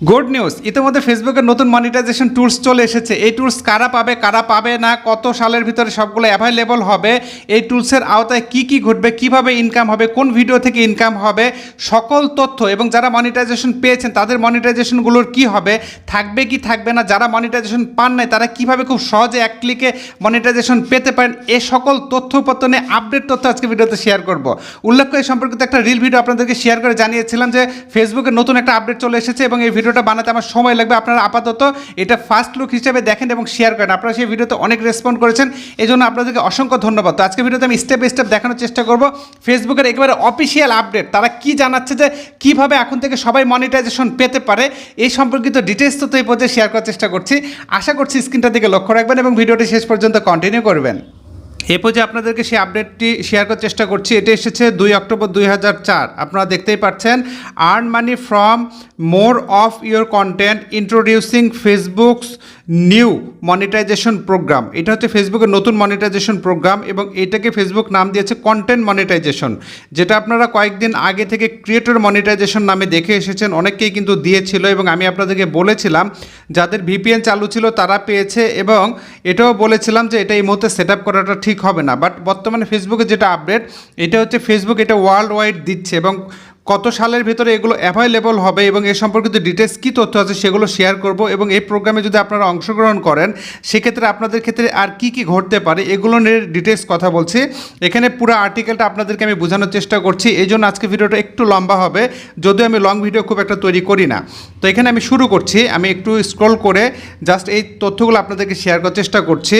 Good news ইতিমধ্যে ফেসবুকের নতুন মনিটাইজেশন টুলস চলে এসেছে। এই টুলস কারা পাবে কারা পাবে না, কত সালের ভিতরে সবগুলো অ্যাভেলেবল হবে, এই টুলসের আওতায় কি কি ঘটবে, কীভাবে ইনকাম হবে, কোন ভিডিও থেকে ইনকাম হবে, সকল তথ্য এবং যারা মনিটাইজেশন পেয়েছেন, তাদের মনিটাইজেশনগুলোর কি হবে, থাকবে কি থাকবে না, যারা মনিটাইজেশন পান নাই, তারা কীভাবে খুব সহজে এক ক্লিকে মনিটাইজেশন পেতে পারেন, এ সকল তথ্যপত্র নিয়ে আপডেট তথ্য আজকে ভিডিওতে শেয়ার করব। উল্লেখ্য এই সম্পর্কিত একটা রিল ভিডিও আপনাদেরকে শেয়ার করে জানিয়েছিলাম যে ফেসবুকে নতুন একটা আপডেট চলে এসেছে এবং এই ভিডিওটা বানাতে আমার সময় লাগবে। আপনারা আপাতত এটা ফার্স্ট লুক হিসেবে দেখেন এবং শেয়ার করেন। আপনারা সেই ভিডিওতে অনেক রেসপন্ড করেছেন। এই জন্য আপনাদেরকে অসংখ্য ধন্যবাদ। তো আজকে ভিডিওতে আমি স্টেপ বাই স্টেপ দেখানোর চেষ্টা করব। ফেসবুকের একেবারে অফিসিয়াল আপডেট তারা কি জানাচ্ছে যে, কীভাবে এখন থেকে সবাই মনিটাইজেশন পেতে পারে, এই সম্পর্কিত ডিটেলস তো এই পর্যায়ে শেয়ার করার চেষ্টা করছি। আশা করছি স্ক্রিনটার দিকে লক্ষ্য রাখবেন এবং ভিডিওটি শেষ পর্যন্ত কন্টিনিউ করবেন। এ পর্যায়ে আপনাদেরকে সেই আপডেটটি শেয়ার করার চেষ্টা করছি, এটি এসেছে দুই অক্টোবর দুই হাজার চার। আপনারা দেখতেই পাচ্ছেন earn money from more of your content introducing Facebook's new monetisation programme. এটা হচ্ছে ফেসবুকের নতুন মনিটাইজেশন প্রোগ্রাম এবং এটাকে ফেসবুক নাম দিয়েছে কন্টেন্ট মনিটাইজেশন যেটা আপনারা কয়েকদিন আগে থেকে ক্রিয়েটর মনিটাইজেশন নামে দেখে এসেছেন অনেকেই কিন্তু দিয়েছিল এবং আমি আপনাদেরকে বলেছিলাম, যাদের ভিপিএন চালু ছিল তারা পেয়েছে এবং এটাও বলেছিলাম যে এটা এই মুহূর্তে সেট করাটা ঠিক হবে না। বাট বর্তমানে ফেসবুকে যেটা আপডেট এটা হচ্ছে ফেসবুক এটা ওয়ার্ল্ড ওয়াইড দিচ্ছে এবং কত সালের ভেতরে এগুলো অ্যাভেলেবল হবে এবং এ সম্পর্কিত ডিটেলস কী তথ্য আছে সেগুলো শেয়ার করব এবং এই প্রোগ্রামে যদি আপনারা অংশগ্রহণ করেন, সেক্ষেত্রে আপনাদের ক্ষেত্রে আর কি কি ঘটতে পারে এগুলো নিয়ে ডিটেলস কথা বলছি। এখানে পুরো আর্টিকেলটা আপনাদেরকে আমি বোঝানোর চেষ্টা করছি, এই জন্য আজকে ভিডিওটা একটু লম্বা হবে, যদিও আমি লং ভিডিও খুব একটা তৈরি করি না। তো এখানে আমি শুরু করছি, আমি একটু স্ক্রল করে জাস্ট এই তথ্যগুলো আপনাদেরকে শেয়ার করার চেষ্টা করছি।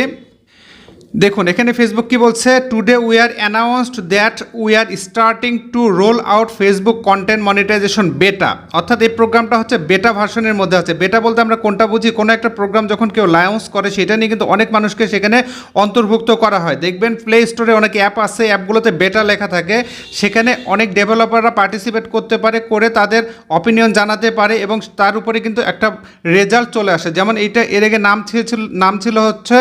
দেখুন, এখানে ফেসবুক কি বলছে? Today we are announced that we are starting to roll out Facebook content monetisation beta অর্থাৎ এই প্রোগ্রামটা হচ্ছে বেটা ভার্সনের মধ্যে আছে। বেটা বলতে আমরা কোনটা বুঝি? কোনো একটা প্রোগ্রাম যখন কেউ লাউন্স করে, সেটা নিয়ে কিন্তু অনেক মানুষকে সেখানে অন্তর্ভুক্ত করা হয়। দেখবেন প্লে স্টোরে অনেক অ্যাপ আছে অ্যাপগুলোতে বেটা লেখা থাকে। সেখানে অনেক ডেভেলপাররা পার্টিসিপেট করতে পারে, করে তাদের অপিনিয়ন জানাতে পারে এবং তার উপরে কিন্তু একটা রেজাল্ট চলে আসে। যেমন এইটা, এর আগে নাম ছিল নাম ছিল হচ্ছে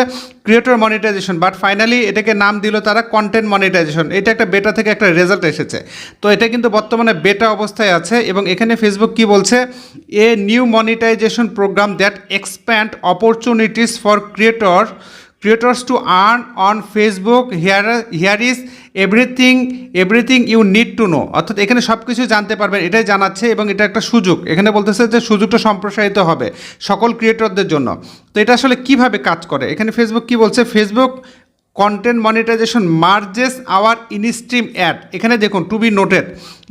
ক্রিয়েটর মনিটাইজেশন বাট ফাইনালি এটাকে নাম দিল তারা কন্টেন্ট মনিটাইজেশন এটা একটা বেটা থেকে একটা রেজাল্ট এসেছে। তো এটা কিন্তু বর্তমানে বেটা অবস্থায় আছে এবং এখানে ফেসবুক কি বলছে? A new monetisation programme that expand opportunities for creator creators to earn on Facebook here here is everything everything you need to know অর্থাৎ এখানে সব কিছু জানতে পারবেন, এটাই জানাচ্ছে এবং এটা একটা সুযোগ। এখানে বলতেছে যে সুযোগটা সম্প্রসারিত হবে সকল ক্রিয়েটরদের জন্য। তো এটা আসলে কীভাবে কাজ করে? এখানে ফেসবুক কি বলছে? Facebook content monetisation merges our instream ad এখানে দেখুন to be noted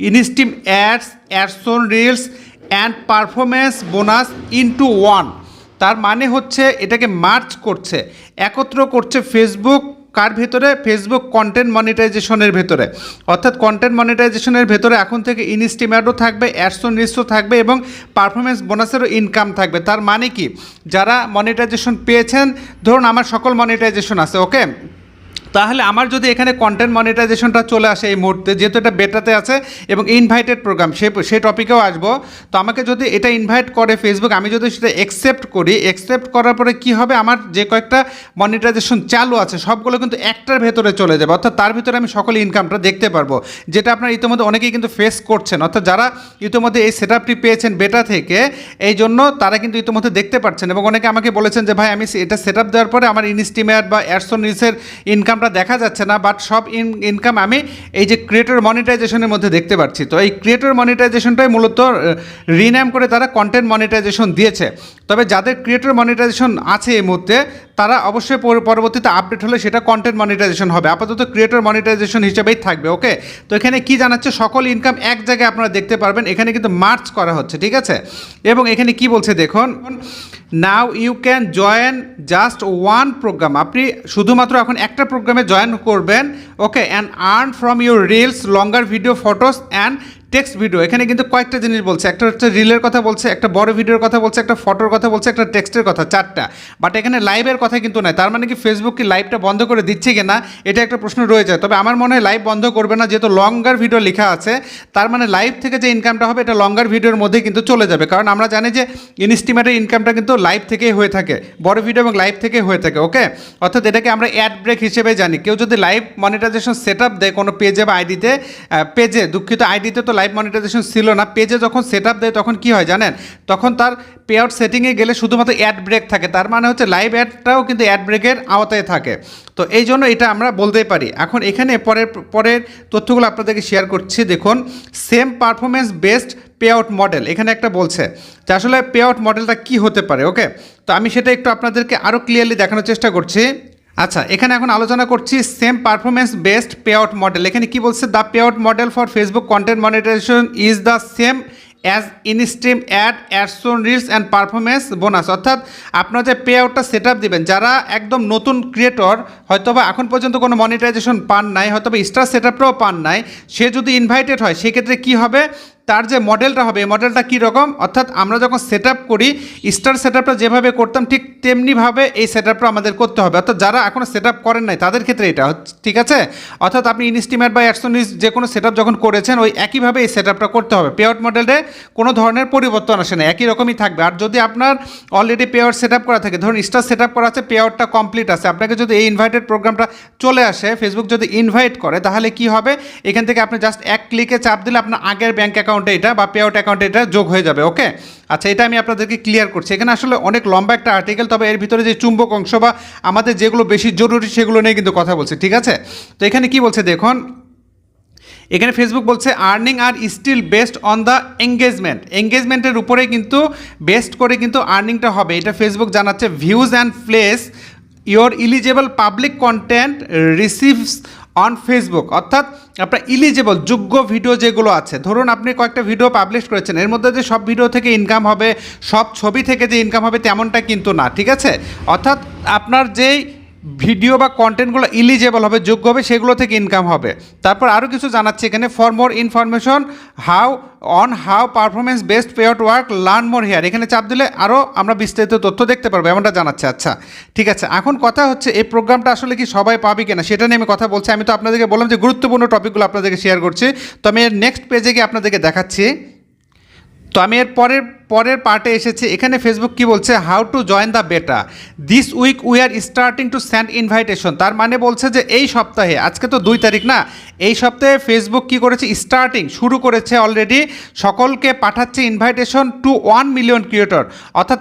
instream ads ads on reels and performance bonus into one তার মানে হচ্ছে এটাকে মার্চ করছে, একত্র করছে ফেসবুক কার ভেতরে? ফেসবুক কন্টেন্ট মনিটাইজেশনের ভেতরে। অর্থাৎ কন্টেন্ট মনিটাইজেশনের ভেতরে এখন থেকে ইনস্টিমেটও থাকবে অ্যাডসন নিস্টও থাকবে এবং পারফরমেন্স বোনাসেরও ইনকাম থাকবে। তার মানে কি? যারা মনিটাইজেশন পেয়েছেন, ধরুন আমার সকল মনিটাইজেশন আছে ওকে তাহলে আমার যদি এখানে কন্টেন্ট মনিটাইজেশনটা চলে আসে এই মুহূর্তে, যেহেতু এটা বেটাতে আছে এবং ইনভাইটেড প্রোগ্রাম সে সেই টপিকেও আসব, তো আমাকে যদি এটা ইনভাইট করে ফেসবুক আমি যদি সেটা অ্যাকসেপ্ট করি অ্যাকসেপ্ট করার পরে কি হবে? আমার যে কয়েকটা মনিটাইজেশন চালু আছে, সবগুলো কিন্তু একটার ভেতরে চলে যাবে। অর্থাৎ তার ভিতরে আমি সকল ইনকামটা দেখতে পারব, যেটা আপনার ইতিমধ্যে অনেকেই কিন্তু ফেস করছেন। অর্থাৎ যারা ইতিমধ্যে এই সেট আপটি পেয়েছেন বেটা থেকে, এই জন্য তারা কিন্তু ইতিমধ্যে দেখতে পাচ্ছেন এবং অনেকে আমাকে বলেছেন যে, ভাই, আমি এটা সেট আপ দেওয়ার পরে আমার ইনস্টিমেট বা অ্যাডসন রিসের ইনকামটা দেখা যাচ্ছে না বাট সব ইনকাম আমি এই যে ক্রিয়েটর মনিটাইজেশনের মধ্যে দেখতে পাচ্ছি। তো এই ক্রিয়েটর মনিটাইজেশনটাই মূলত রিনাম করে তারা কন্টেন্ট মনিটাইজেশন দিয়েছে। তবে যাদের ক্রিয়েটর মনিটাইজেশন আছে এই মুহূর্তে তারা অবশ্যই পরবর্তীতে আপডেট হলে সেটা কন্টেন্ট মনিটাইজেশন হবে। আপাতত ক্রিয়েটর মনিটাইজেশন হিসেবেই থাকবে ওকে তো এখানে কি জানাচ্ছে? সকল ইনকাম এক জায়গায় আপনারা দেখতে পারবেন। এখানে কিন্তু মার্চ করা হচ্ছে, ঠিক আছে? এবং এখানে কি বলছে দেখুন now you can join just one programme আপনি শুধুমাত্র এখন একটা প্রোগ্রামে জয়েন করবেন okay and earn from your reels longer video photos and text video এখানে কিন্তু কয়েকটা জিনিস বলছে। একটা হচ্ছে রিলের কথা বলছে, একটা বড় ভিডিওর কথা বলছে, একটা ফটোর কথা বলছে, একটা টেক্সটের কথা, চারটা। বাট এখানে লাইভের কথা কিন্তু নয়। তার মানে কি ফেসবুক কি লাইভটা বন্ধ করে দিচ্ছে কিনা, এটা একটা প্রশ্ন রয়ে যায়। তবে আমার মনে হয় লাইভ বন্ধ করবে না, যেহেতু লঙ্গার ভিডিও লেখা আছে, তার মানে লাইভ থেকে যে ইনকামটা হবে, এটা লঙ্গার ভিডিওর মধ্যেই কিন্তু চলে যাবে। কারণ আমরা জানি যে ইনস্টিমেটের ইনকামটা কিন্তু লাইভ থেকেই হয়ে থাকে। বড় ভিডিও এবং লাইভ থেকেই হয়ে থাকে ওকে অর্থাৎ এটাকে আমরা অ্যাড ব্রেক হিসেবে জানি। কেউ যদি লাইভ মনিটাইজেশন সেট আপ দেয় কোনো পেজে বা আইডিতে পেজে দুঃখিত আইডিতে তো লাইভ মনিটাইজেশন ছিল না পেজে যখন সেট আপ দেয় তখন কি হয় জানেন? তখন তার পে আউট সেটিংয়ে গেলে শুধুমাত্র অ্যাড ব্রেক থাকে, তার মানে হচ্ছে লাইভ অ্যাডটাও কিন্তু অ্যাড ব্রেকের আওতায় থাকে। তো এই জন্য এটা আমরা বলতেই পারি। এখন এখানে পরের পরের তথ্যগুলো আপনাদেরকে শেয়ার করছি, দেখুন। Same performance best pay out model এখানে একটা বলছে যে আসলে পে আউট মডেলটা কী হতে পারে ওকে তো আমি সেটা একটু আপনাদেরকে আরও ক্লিয়ারলি দেখানোর চেষ্টা করছি। আচ্ছা এখানে এখন আলোচনা করছি same performance best pay out model এখানে কি বলছে? The pay out model for Facebook content monetisation is the same as instream ad ads on reels and performance bonus অর্থাৎ আপনারা যে পে আউটটা সেট আপ দেবেন, যারা একদম নতুন ক্রিয়েটর হয়তোবা এখন পর্যন্ত কোনো মনিটাইজেশন পান নাই, হয়তোবা স্টার সেট আপটাও পান নাই, সে যদি ইনভাইটেড হয়, সেক্ষেত্রে কী হবে? তার যে মডেলটা হবে, এই মডেলটা কী রকম? অর্থাৎ আমরা যখন সেট করি স্টার সেট যেভাবে করতাম, ঠিক তেমনিভাবে এই সেট আমাদের করতে হবে। অর্থাৎ যারা এখনও সেট করেন নাই, তাদের ক্ষেত্রে এটা ঠিক আছে? অর্থাৎ আপনি ইনস্টিমেট বা অ্যাডসোনিস যে কোনো সেট যখন করেছেন, ওই একইভাবে এই সেট করতে হবে। পে আউট মডেলে কোনো ধরনের পরিবর্তন আসে না, একই রকমই থাকবে। আর যদি আপনার অলরেডি পে আউট সেট করা থাকে, ধরুন স্টার সেট করা আছে পে আউটটা কমপ্লিট আছে, আপনাকে যদি এই ইনভাইটেড প্রোগ্রামটা চলে আসে ফেসবুক যদি ইনভাইট করে, তাহলে কি হবে? এখান থেকে আপনি জাস্ট এক ক্লিকে চাপ দিলে আপনার আগের ব্যাঙ্ক অ্যাকাউন্টে এটা বা পে আউট অ্যাকাউন্টে এটা যোগ হয়ে যাবে ওকে আচ্ছা এটা আমি আপনাদেরকে ক্লিয়ার করছি। এখানে আসলে অনেক লম্বা একটা আর্টিকেল তবে এর ভিতরে যে চুম্বক অংশ বা আমাদের যেগুলো বেশি জরুরি সেগুলো নিয়ে কিন্তু কথা বলছি, ঠিক আছে? তো এখানে কি বলছে দেখুন, এখানে ফেসবুক বলছে earning are still best on the engagement এঙ্গেজমেন্টের উপরে কিন্তু বেস্ট করে কিন্তু আর্নিংটা হবে। এটা ফেসবুক জানাচ্ছে views and plays your eligible public content receives on Facebook অর্থাৎ আপনার ইলিজেবল যোগ্য ভিডিও যেগুলো আছে, ধরুন আপনি কয়েকটা ভিডিও পাবলিশ করেছেন, এর মধ্যে যে সব ভিডিও থেকে ইনকাম হবে, সব ছবি থেকে যে ইনকাম হবে, তেমনটা কিন্তু না, ঠিক আছে? অর্থাৎ আপনার যেই ভিডিও বা কন্টেন্টগুলো ইলিজেবল হবে, যোগ্য হবে, সেগুলো থেকে ইনকাম হবে। তারপর আরও কিছু জানাচ্ছে এখানে। For more information how on how performance best pay out work learn more here এখানে চাপ দিলে আরও আমরা বিস্তারিত তথ্য দেখতে পারব, এমনটা জানাচ্ছে। আচ্ছা ঠিক আছে। এখন কথা হচ্ছে, এই প্রোগ্রামটা আসলে কি সবাই পাবে কিনা, সেটা নিয়ে আমি কথা বলছি। আমি তো আপনাদেরকে বললাম যে গুরুত্বপূর্ণ টপিকগুলো আপনাদেরকে শেয়ার করছি। তো আমি নেক্সট পেজে গিয়ে আপনাদেরকে দেখাচ্ছি। তো আমি এর পরের পরের পার্টে এসেছি। এখানে ফেসবুক কি বলছে? How to join the beta this week we are starting to send invitation তার মানে বলছে যে এই সপ্তাহে আজকে তো দুই তারিখ না এই সপ্তাহে ফেসবুক কি করেছে? স্টার্টিং শুরু করেছে অলরেডি সকলকে পাঠাচ্ছে invitation to one million creator অর্থাৎ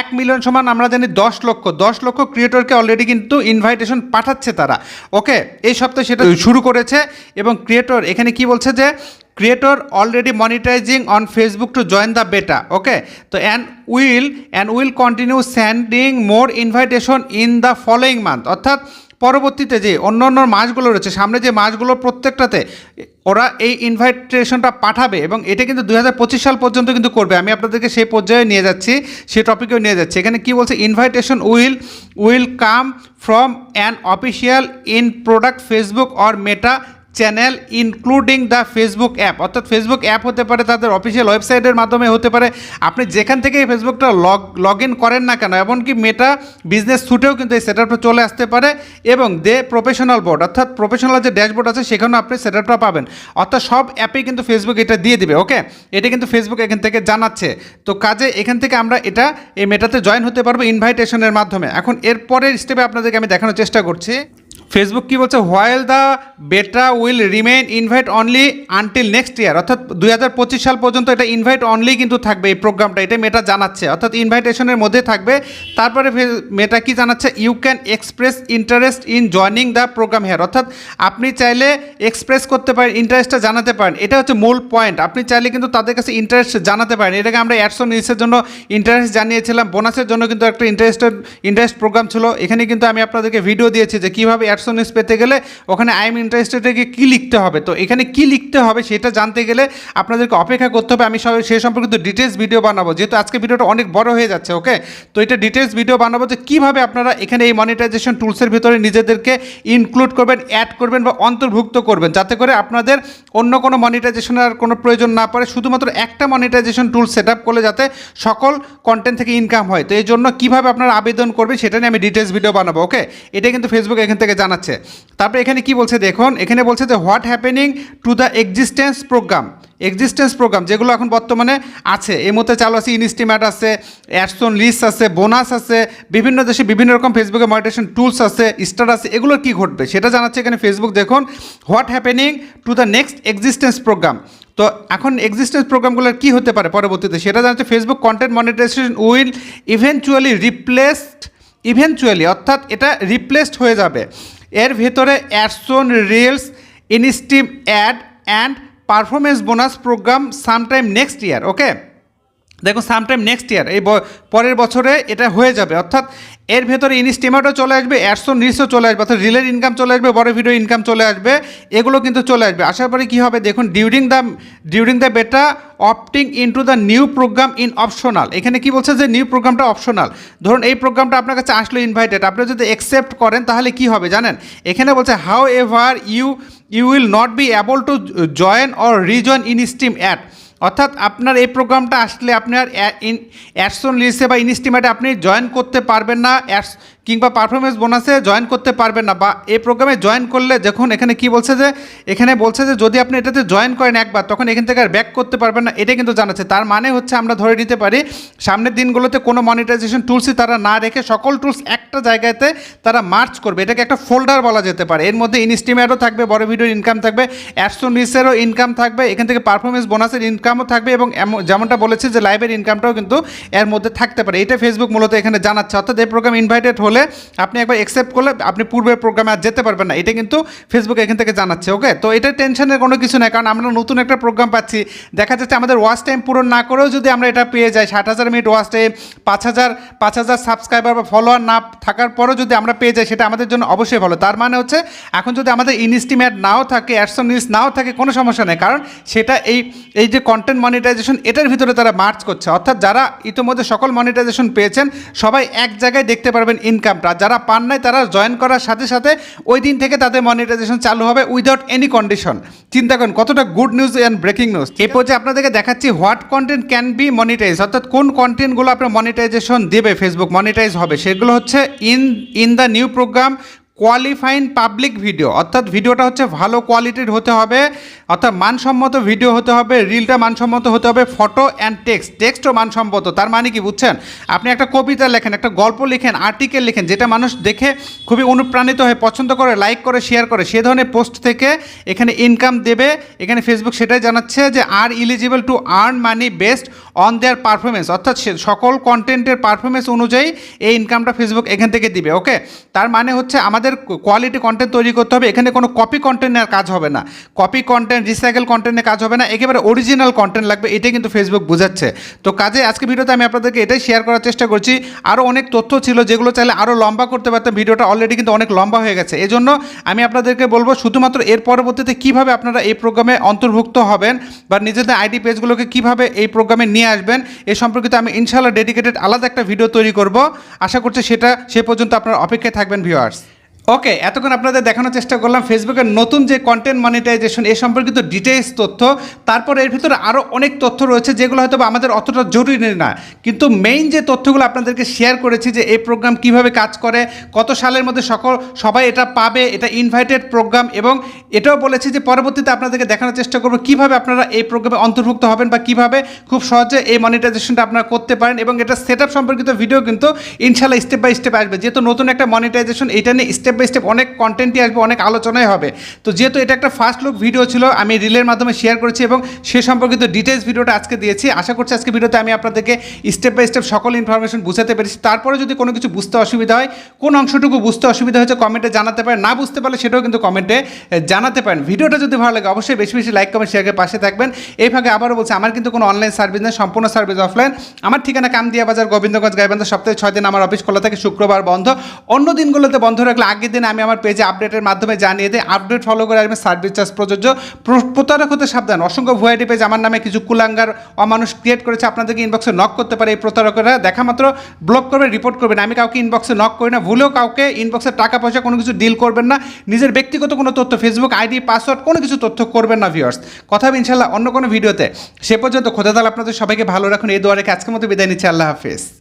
এক মিলিয়ন সমান আমরা জানি দশ লক্ষ। দশ লক্ষ ক্রিয়েটরকে অলরেডি কিন্তু ইনভাইটেশন পাঠাচ্ছে তারা। ওকে এই সপ্তাহে সেটা শুরু করেছে এবং ক্রিয়েটর এখানে কি বলছে যে creator already monetizing on facebook to join the beta, okay? So, and will and will continue sending more invitation in the following month. অর্থাৎ পরবর্তীতে যে অন্য অন্য মাসগুলো রয়েছে, সামনে যে মাসগুলো প্রত্যেকটাতে ওরা এই ইনভাইটেশনটা পাঠাবে এবং এটা কিন্তু দু হাজার পঁচিশ সাল পর্যন্ত কিন্তু করবে। আমি আপনাদেরকে সেই পর্যায়ে নিয়ে যাচ্ছি, সেই টপিকেও নিয়ে যাচ্ছি। এখানে কি বলছে? Invitation will will come from an official in product Facebook or Meta channel including the Facebook app অর্থাৎ ফেসবুক অ্যাপ হতে পারে তাদের অফিসিয়াল ওয়েবসাইটের মাধ্যমে হতে পারে। আপনি যেখান থেকে এই ফেসবুকটা লগ লগ ইন করেন না কেন, এমনকি মেটা বিজনেস ছুটেও কিন্তু এই সেটআপটা চলে আসতে পারে এবং দে প্রফেশনাল বোর্ড অর্থাৎ প্রফেশনাল যে ড্যাশবোর্ড আছে, সেখানেও আপনি সেটআপটা পাবেন। অর্থাৎ সব অ্যাপেই কিন্তু ফেসবুক এটা দিয়ে দিবে ওকে এটা কিন্তু ফেসবুক এখান থেকে জানাচ্ছে। তো কাজে এখান থেকে আমরা এটা, এই মেটাতে জয়েন হতে পারব ইনভাইটেশনের মাধ্যমে। এখন এরপরের স্টেপে আপনাদেরকে আমি দেখানোর চেষ্টা করছি। ফেসবুক কি বলছে while the beta will remain invite only until next year অর্থাৎ দুই হাজার পঁচিশ সাল পর্যন্ত এটা ইনভাইট অনলি কিন্তু থাকবে এই প্রোগ্রামটা এটা মেটা জানাচ্ছে। অর্থাৎ ইনভাইটেশনের মধ্যে থাকবে। তারপরে মেটা কি জানাচ্ছে you can express interest in joining the programme here অর্থাৎ আপনি চাইলে এক্সপ্রেস করতে পারেন ইন্টারেস্টটা জানাতে পারেন। এটা হচ্ছে মূল পয়েন্ট আপনি চাইলে কিন্তু তাদের কাছে ইন্টারেস্ট জানাতে পারেন। এটাকে আমরা অ্যাডসো নিউজের জন্য ইন্টারেস্ট জানিয়েছিলাম। বোনাসের জন্য কিন্তু একটা ইন্টারেস্টেড ইন্টারেস্ট প্রোগ্রাম ছিল। এখানে কিন্তু আমি আপনাদেরকে ভিডিও দিয়েছি যে কীভাবে অ্যাডসো নিউজ পেতে গেলে ওখানে আই এম ইন্টারেস্টেডে গিয়ে কী লিখতে হবে? তো এখানে কী লিখতে হবে সেটা জানতে গেলে আপনাদেরকে অপেক্ষা করতে হবে। আমি সব সেই সম্পর্কিত ডিটেলস ভিডিও বানাবো। যেহেতু আজকে ভিডিওটা অনেক বড় হয়ে যাচ্ছে ওকে তো এটা ডিটেলস ভিডিও বানাবো যে কীভাবে আপনারা এখানে এই মনিটাইজেশন টুলসের ভিতরে নিজেদেরকে ইনক্লুড করবেন অ্যাড করবেন বা অন্তর্ভুক্ত করবেন। যাতে করে আপনাদের অন্য কোনো মনিটাইজেশনের কোনো প্রয়োজন না পড়ে। শুধুমাত্র একটা মনিটাইজেশন টুল সেট আপ করলে যাতে সকল কন্টেন্ট থেকে ইনকাম হয়। তো এই জন্য কীভাবে আপনারা আবেদন করবেন সেটা নিয়ে আমি ডিটেলস ভিডিও বানাবো ওকে এটা কিন্তু ফেসবুক এখান থেকে জানাচ্ছে। তারপরে এখানে কি বলছে দেখুন, এখানে বলছে যে what happening to the existence programme existence programme যেগুলো এখন বর্তমানে আছে। এই মুহূর্তে চালু আছে ইনস্টিম্যাট আছে অ্যাডসন লিস্ট আছে বোনাস আছে, বিভিন্ন দেশে বিভিন্ন রকম ফেসবুকে মনিটেশন টুলস আছে স্টার আছে এগুলোর কী ঘটবে? সেটা জানাচ্ছে এখানে ফেসবুক দেখুন what happening to the next existence programme তো এখন এক্সিস্টেন্স প্রোগ্রামগুলোর কি হতে পারে পরবর্তীতে? সেটা জানাচ্ছে Facebook content monetisation will eventually replaced eventually অর্থাৎ এটা রিপ্লেসড হয়ে যাবে। এর ভেতরে ads on reels instream ad and performance bonus programme sometime next year okay? দেখুন সামটাইম নেক্সট ইয়ার এই পরের বছরে এটা হয়ে যাবে। অর্থাৎ এর ভেতরে ইনস্টিমেটও চলে আসবে অ্যাডসো নিউজও চলে আসবে, অর্থাৎ রিলের ইনকাম চলে আসবে, বড় ভিডিও ইনকাম চলে আসবে, এগুলো কিন্তু চলে আসবে। আসার পরে কী হবে? দেখুন during the during the beta opting into the new programme in optional এখানে কি বলছে যে নিউ প্রোগ্রামটা অপশনাল ধরুন, এই প্রোগ্রামটা আপনার কাছে আসলো ইনভাইটেড আপনি যদি অ্যাকসেপ্ট করেন, তাহলে কি হবে জানেন? এখানে বলছে however you you will not be able to join or rejoin in Steam ad অর্থাৎ আপনার এই প্রোগ্রামটা আসলে আপনার অ্যাডসন লিস্টে বা ইনস্টিমেটে আপনি জয়েন করতে পারবেন না কিংবা পারফরমেন্স বোনাসে জয়েন করতে পারবেন না বা এই প্রোগ্রামে জয়েন করলে যখন এখানে কি বলছে যে, এখানে বলছে যে যদি আপনি এটাতে জয়েন করেন একবার, তখন এখান থেকে আর ব্যাক করতে পারবেন না এটা কিন্তু জানাচ্ছে। তার মানে হচ্ছে আমরা ধরে নিতে পারি, সামনের দিনগুলোতে কোনো মনিটাইজেশন টুলসই তারা না রেখে সকল টুলস একটা জায়গাতে তারা মার্চ করবে। এটাকে একটা ফোল্ডার বলা যেতে পারে। এর মধ্যে ইনস্টিমেটও থাকবে, বড় ভিডিওর ইনকাম থাকবে অ্যাডসন রিসেরও ইনকাম থাকবে, এখান থেকে পারফরমেন্স বোনাসের ইনকামও থাকবে এবং যেমনটা বলেছে যে লাইভের ইনকামটাও কিন্তু এর মধ্যে থাকতে পারে। এটা ফেসবুক মূলত এখানে জানাচ্ছে। অর্থাৎ এই প্রোগ্রাম ইনভাইটেড হলে আপনি একবার অ্যাকসেপ্ট করলে আপনি পূর্বের প্রোগ্রামে আর যেতে পারবেন না। এটা কিন্তু ফেসবুক এখান থেকে জানাচ্ছে ওকে তো এটা টেনশনের কোনো কিছু নাই, কারণ আমরা নতুন একটা প্রোগ্রাম পাচ্ছি। দেখা যাচ্ছে আমাদের ওয়াচ টাইম পূরণ না করেও যদি আমরা এটা পেয়ে যাই, ষাট হাজার মিনিট ওয়াচ টাইম পাঁচ হাজার পাঁচ হাজার সাবস্ক্রাইবার বা ফলোয়ার না থাকার পরও যদি আমরা পেয়ে যাই, সেটা আমাদের জন্য অবশ্যই ভালো। তার মানে হচ্ছে, এখন যদি আমাদের ইনস্টিমেট নাও থাকে অ্যাডসন নিউজ নাও থাকে, কোনো সমস্যা নেই। কারণ সেটা এই এই যে কন্টেন্ট মনিটাইজেশন এটার ভিতরে তারা মার্চ করছে। অর্থাৎ যারা ইতিমধ্যে সকল মনিটাইজেশন পেয়েছেন, সবাই এক জায়গায় দেখতে পারবেন ইনকামটা যারা পান নাই, তারা জয়েন করার সাথে সাথে ওই দিন থেকে তাদের মনিটাইজেশন চালু হবে উইদাউট এনি কন্ডিশন চিন্তা করেন, কতটা good news and breaking news এ পর্যায়ে আপনাদেরকে দেখাচ্ছি what content can be monetise অর্থাৎ কোন কন্টেন্টগুলো আপনার মনিটাইজেশন দেবে ফেসবুক মনিটাইজ হবে, সেগুলো হচ্ছে in in the new programme qualifying public video অর্থাৎ ভিডিওটা হচ্ছে ভালো কোয়ালিটির হতে হবে, অর্থাৎ মানসম্মত ভিডিও হতে হবে রিলটা মানসম্মত হতে হবে ফটো অ্যান্ড টেক্সট টেক্সটও মানসম্মত, তার মানে কি বুঝছেন? আপনি একটা কবিতা লেখেন, একটা গল্প লিখেন আর্টিকেল লিখেন, যেটা মানুষ দেখে খুবই অনুপ্রাণিত হয়ে পছন্দ করে লাইক করে শেয়ার করে, সে ধরনের পোস্ট থেকে এখানে ইনকাম দেবে, এখানে ফেসবুক সেটাই জানাচ্ছে যে are eligible to earn money best on their performance অর্থাৎ সকল কন্টেন্টের পারফরমেন্স অনুযায়ী এই ইনকামটা ফেসবুক এখান থেকে দিবে ওকে তার মানে হচ্ছে আমাদের কোয়ালিটি কন্টেন্ট তৈরি করতে হবে, এখানে কোনো কপি কন্টেন্টের কাজ হবে না। কপি কন্টেন্ট রিসাইকেল কন্টেন্টের কাজ হবে না, একেবারে অরিজিনাল কন্টেন্ট লাগবে, এটাই কিন্তু ফেসবুক বোঝাচ্ছে। তো কাজে আজকে ভিডিওতে আমি আপনাদেরকে এটাই শেয়ার করার চেষ্টা করছি আরও অনেক তথ্য ছিল যেগুলো চাইলে আরও লম্বা করতে পারতাম, ভিডিওটা অলরেডি কিন্তু অনেক লম্বা হয়ে গেছে। এজন্য আমি আপনাদেরকে বলব, শুধুমাত্র এর পরবর্তীতে কীভাবে আপনারা এই প্রোগ্রামে অন্তর্ভুক্ত হবেন বা নিজেদের আইডি পেজগুলোকে কীভাবে এই প্রোগ্রামে নিয়ে আসবেন। এ সম্পর্কিত আমি ইনশাল্লাহ ডেডিকেটেড আলাদা একটা ভিডিও তৈরি করব। আশা করছি সেটা সে পর্যন্ত আপনার অপেক্ষায় থাকবেন ভিউয়ার্স ওকে এতক্ষণ আপনাদের দেখানোর চেষ্টা করলাম ফেসবুকের নতুন যে কন্টেন্ট মনিটাইজেশন এ সম্পর্কিত ডিটেলস তথ্য। তারপর এর ভিতরে আরও অনেক তথ্য রয়েছে, যেগুলো হয়তো আমাদের অতটা জরুরি না। কিন্তু মেইন যে তথ্যগুলো আপনাদেরকে শেয়ার করেছি যে এই প্রোগ্রাম কীভাবে কাজ করে, কত সালের মধ্যে সকল, সবাই এটা পাবে, এটা ইনভাইটেড প্রোগ্রাম এবং এটাও বলেছি যে পরবর্তীতে আপনাদেরকে দেখানোর চেষ্টা করব কীভাবে আপনারা এই প্রোগ্রামে অন্তর্ভুক্ত হবেন বা কীভাবে খুব সহজে এই মনিটাইজেশনটা আপনারা করতে পারেন এবং এটা সেট সম্পর্কিত ভিডিও কিন্তু ইনশাল্লাহ স্টেপ বাই স্টেপ আসবে। যেহেতু নতুন একটা মনিটাইজেশন এটা নিয়ে স্টেপ বাই স্টেপ অনেক কন্টেন্টই আসবে, অনেক আলোচনাই হবে। তো যেহেতু এটা একটা ফার্স্ট লুক ভিডিও ছিল, আমি রিলের মাধ্যমে শেয়ার করেছি এবং সে সম্পর্কিত ডিটেলস ভিডিওটা আজকে দিয়েছি। আশা করছি আজকে ভিডিওতে আমি আপনাদেরকে স্টেপ বাই স্টেপ সকল ইনফরমেশন বুঝাতে পেরেছি। তারপরে যদি কোনো কিছু বুঝতে অসুবিধা হয়, কোন অংশটুকু বুঝতে অসুবিধা হয়েছে কমেন্টে জানাতে পারেন। না বুঝতে পারলে সেটাও কিন্তু কমেন্টে জানাতে পারেন। ভিডিওটা যদি ভালো লাগে, অবশ্যই বেশি বেশি লাইক কমেন্ট শেয়ারের পাশে থাকবেন। এই ভাগে আবারও বলছি, আমার কিন্তু কোনো অনলাইন সার্ভিস নেই, সম্পূর্ণ সার্ভিস অফলাইন আমার ঠিকানা কামদিয়া বাজার গোবিন্দগঞ্জ, গাইবান্ধা, সপ্তাহে ছয় দিন আমার অফিস খোলা থাকে, শুক্রবার বন্ধ। অন্য দিনগুলোতে বন্ধ রাখলে আগের দিন আমি আমার পেজে আপডেটের মাধ্যমে জানিয়ে দিই আপডেট ফলো করে আসবেন সার্ভিস চার্জ প্রযোজ্য। প্রতারক হতে সাবধান। অসংখ্য ভুয়াইডি পেজ আমার নামে কিছু কুলাঙ্গার, অমানুষ ক্রিয়েট করেছে, আপনাদেরকে ইনবক্সে নক করতে পারে এই প্রতারকেরা। দেখা মাত্র ব্লক করবে রিপোর্ট করবেন আমি কাউকে ইনবক্সে নক করি না, ভুলেও কাউকে ইনবক্সে টাকা পয়সা কোনো কিছু ডিল করবেন না। নিজের ব্যক্তিগত কোনো তথ্য ফেসবুক আইডি পাসওয়ার্ড কোনো কিছু তথ্য করবেন না ভিউয়ার্স কথা হবে ইনশাল্লাহ অন্য কোনো ভিডিওতে। সে পর্যন্ত খোদাদাল আপনাদের সবাইকে ভালো রাখুন। এই দোয়ারে আজকের মতো বিদায় নিচ্ছি। আল্লাহ হাফিজ।